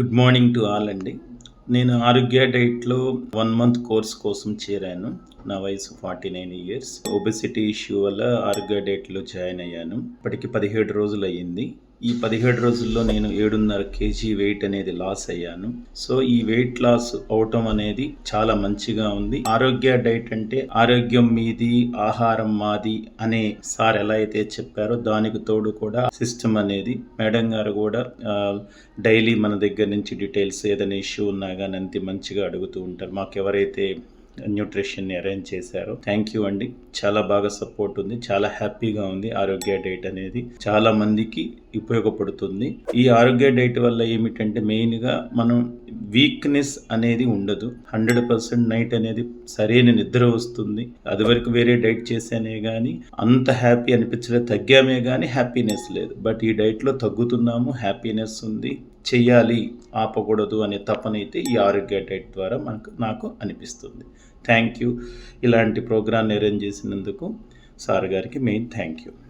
Good morning to all అండి. నేను ఆరోగ్య డైట్లో వన్ మంత్ కోర్స్ కోసం చేరాను. నా వయసు forty nine years obesity issue వల్ల ఆరోగ్య డైట్లో జాయిన్ అయ్యాను. ఇప్పటికి పదిహేడు రోజులు అయ్యింది. ఈ పదిహేడు రోజుల్లో నేను ఏడున్నర కేజీ వెయిట్ అనేది లాస్ అయ్యాను. సో ఈ వెయిట్ లాస్ అవటం అనేది చాలా మంచిగా ఉంది. ఆరోగ్య డైట్ అంటే ఆరోగ్యం మీది ఆహారం మాది అనే సార్ ఎలా అయితే చెప్పారో దానికి తోడు కూడా సిస్టమ్ అనేది మేడం గారు కూడా డైలీ మన దగ్గర నుంచి డీటెయిల్స్ ఏదైనా ఇష్యూ ఉన్నా కానీ అంతే మంచిగా అడుగుతూ ఉంటారు. మాకు ఎవరైతే న్యూట్రిషన్ని అరేంజ్ చేశారు. థ్యాంక్ యూ అండి. చాలా బాగా సపోర్ట్ ఉంది. చాలా హ్యాపీగా ఉంది ఆరోగ్య డైట్ అనేది. చాలా మందికి ఉపయోగపడుతుంది. ఈ ఆరోగ్య డైట్ వల్ల ఏమిటంటే మెయిన్గా మనం వీక్నెస్ అనేది ఉండదు. హండ్రెడ్ పర్సెంట్ నైట్ అనేది సరైన నిద్ర వస్తుంది. అది వరకు వేరే డైట్ చేసానే కానీ అంత హ్యాపీ అనిపించలేదు తగ్గామే కానీ హ్యాపీనెస్ లేదు. బట్ ఈ డైట్లో తగ్గుతున్నాము హ్యాపీనెస్ ఉంది. చెయ్యాలి ఆపకూడదు అనే తపనైతే ఈ ఆరోగ్య డైట్ ద్వారా మనకు నాకు అనిపిస్తుంది. థ్యాంక్ యూ ఇలాంటి ప్రోగ్రాన్ని అరేంజ్ చేసినందుకు సార్ గారికి మెయిన్ థ్యాంక్ యూ